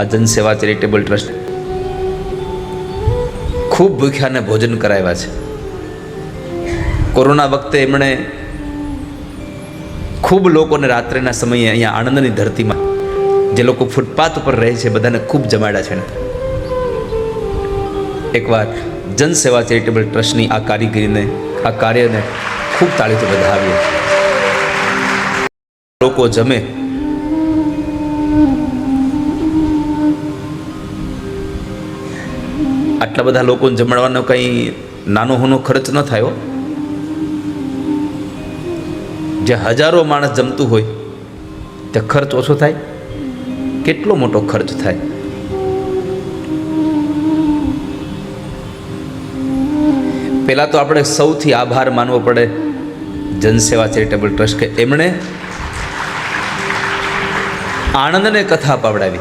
આ જનસેવા charitable trust. ખૂબ ભૂખ્યાને ભોજન કરાવ્યા છે. કોરોના વખતે એમણે ખૂબ લોકોને રાત્રિના સમયે અહીંયા આણંદની ધરતીમાં, જે લોકો ફૂટપાથ ઉપર રહે છે, બધાને ખૂબ જમાડ્યા છે ને એકવાર જનસેવા ચેરિટેબલ ટ્રસ્ટની આ કારીગરીને, આ કાર્યને ખૂબ તાળીથી વધાવીએ. લોકો જમે આટલા બધા લોકોને જમાડવાનો કંઈ નાનો હોનો ખર્ચ ન થયો જે હજારો માણસ જમતું હોય, તે ખર્ચ ઓછો થાય? કેટલો મોટો ખર્ચ થાય? પહેલાં તો આપણે સૌથી આભાર માનવો પડે જનસેવા ચેરિટેબલ ટ્રસ્ટ. કે એમણે આણંદને કથા પવડાવી.